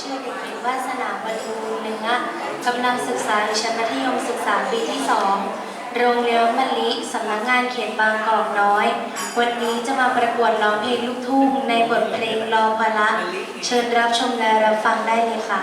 ชื่อเด็กหญิงวาสนาบรรลูเนื้อกำลังศึกษาอยู่ชั้นมัธยมศึกษาปีที่สองโรงเรียนมะลิสำนักงานเขตบางกอกน้อย วันนี้จะมาประกวดร้องเพลงลูกทุ่งในบทเพลงรอพละ เชิญรับชมและรับฟังได้เลยค่ะ